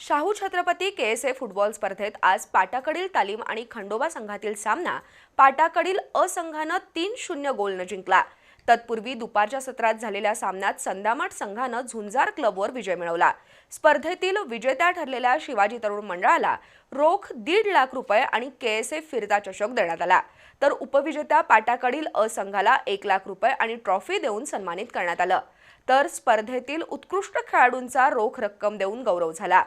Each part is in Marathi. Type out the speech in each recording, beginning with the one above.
Shahu Chhatrapati K S A football स्पर्धेत आज पाटाकडील तालीम आणि खंडोबा संघातील सामना पाटाकडील अ संघानं तीन शून्य गोलनं जिंकला. तत्पूर्वी दुपारच्या सत्रात झालेल्या सामन्यात संदामाट संघानं झुंजार क्लबवर विजय मिळवला. स्पर्धेतील विजेत्या ठरलेल्या शिवाजी तरुण मंडळाला रोख दीड लाख रुपये आणि के एस ए फिरता चषक देण्यात आला. तर उपविजेत्या पाटाकडील अ संघाला एक लाख रुपये आणि ट्रॉफी देऊन सन्मानित करण्यात आलं. तर स्पर्धेतील उत्कृष्ट खेळाडूंचा रोख रक्कम देऊन गौरव झाला.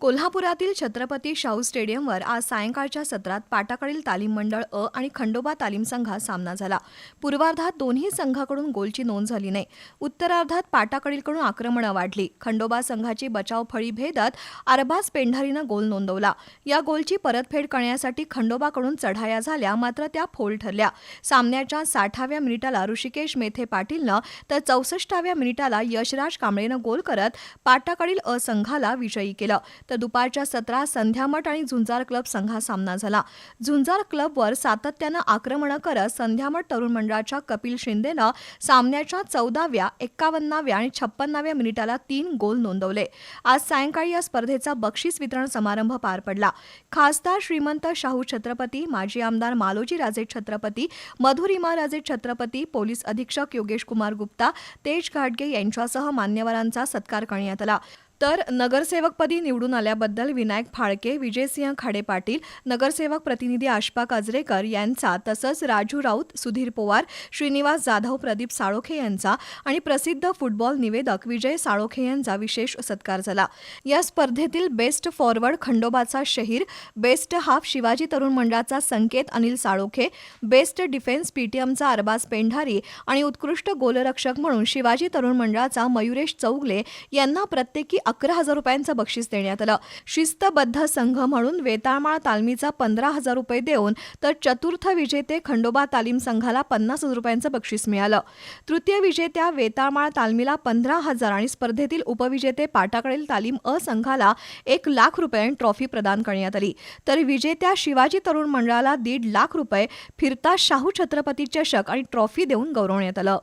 कोल्हापुरातील छत्रपती शाहू स्टेडियमवर आज सायंकाळच्या सत्रात पाटाकडील तालीम मंडळ अ आणि खंडोबा तालीम संघात सामना झाला. पूर्वार्धात दोन्ही संघाकडून गोलची नोंद झाली नाही. उत्तरार्धात पाटाकडीलकडून आक्रमणं वाढली. खंडोबा संघाची बचाव फळी भेदत अरबाज पेंढारीनं गोल नोंदवला. या गोलची परतफेड करण्यासाठी खंडोबाकडून चढाया झाल्या मात्र त्या फोल ठरल्या. सामन्याच्या साठाव्या मिनिटाला ऋषिकेश मेथे पाटीलनं तर चौसष्टाव्या मिनिटाला यशराज कांबळेनं गोल करत पाटाकडील अ संघाला विजयी केलं. तर दुपारच्या सत्रात संध्यामठ आणि झुंजार क्लब संघात सामना झाला. झुंजार क्लबवर सातत्यानं आक्रमणं करत संध्यामठ तरुण मंडळाच्या कपिल शिंदेनं सामन्याच्या चौदाव्या एक्कावन्नाव्या आणि छप्पन्नाव्या मिनिटाला तीन गोल नोंदवले. आज सायंकाळी या स्पर्धेचा बक्षीस वितरण समारंभ पार पडला. खासदार श्रीमंत शाहू छत्रपती माजी आमदार मालोजी राजे छत्रपती मधुरिमा राजे छत्रपती पोलीस अधीक्षक योगेश कुमार गुप्ता तेज घाटगे यांच्यासह मान्यवरांचा सत्कार करण्यात आला. तर नगरसेवकपदी निवडून आल्याबद्दल विनायक फाळके विजयसिंह खाडे पाटील नगरसेवक प्रतिनिधी आशपा काजरेकर यांचा तसंच राजू राऊत सुधीर पोवार श्रीनिवास जाधव प्रदीप साळोखे यांचा आणि प्रसिद्ध फुटबॉल निवेदक विजय साळोखे यांचा विशेष सत्कार झाला. या स्पर्धेतील बेस्ट फॉरवर्ड खंडोबाचा शहीर बेस्ट हाफ शिवाजी तरुण मंडळाचा संकेत अनिल साळोखे बेस्ट डिफेन्स पीटीएमचा अरबाज पेंढारी आणि उत्कृष्ट गोलरक्षक म्हणून शिवाजी तरुण मंडळाचा मयुरेश चौगले यांना प्रत्येकी अकरा हजार रुपयांचं बक्षीस देण्यात आलं. शिस्तबद्ध संघ म्हणून वेताळमाळ तालमीचा पंधरा हजार रुपये देऊन तर चतुर्थ विजेते खंडोबा तालीम संघाला पन्नास हजार रुपयांचं बक्षीस मिळालं. तृतीय विजेत्या वेताळमाळ तालमीला पंधरा हजार आणि स्पर्धेतील उपविजेते पाटाकडील तालीम अ संघाला एक लाख रुपये ट्रॉफी प्रदान करण्यात आली. तर विजेत्या शिवाजी तरुण मंडळाला दीड लाख रुपये फिरता शाहू छत्रपती चषक आणि ट्रॉफी देऊन गौरवण्यात आलं.